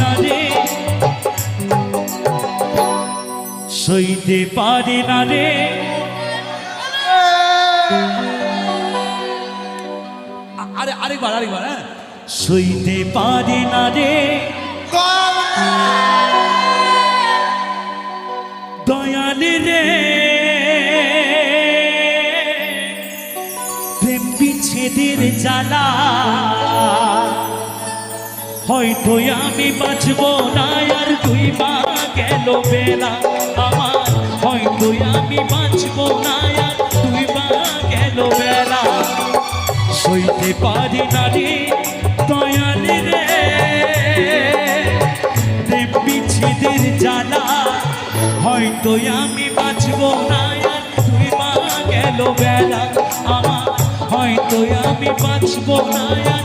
না রে সইতে পারে না রে। আরে, আরেকবার আরেকবার হ্যাঁ। সইতে পারে না রে। দয়াল রে। প্রেম বিচ্ছেদের জ্বালা। হয়তো আমি বাঁচব না, আর তুই মা গেল বেলা আমার। হয়তো আমি বাঁচব না, আর তুই মা গেল বেলা। সইতে পারি না রে দয়াল রে। বিচ্ছেদের জ্বালা। হয়তো আমি বাঁচব না, আর তুই মা গেল বেলা আমার। হয়তো আমি বাঁচব না, আর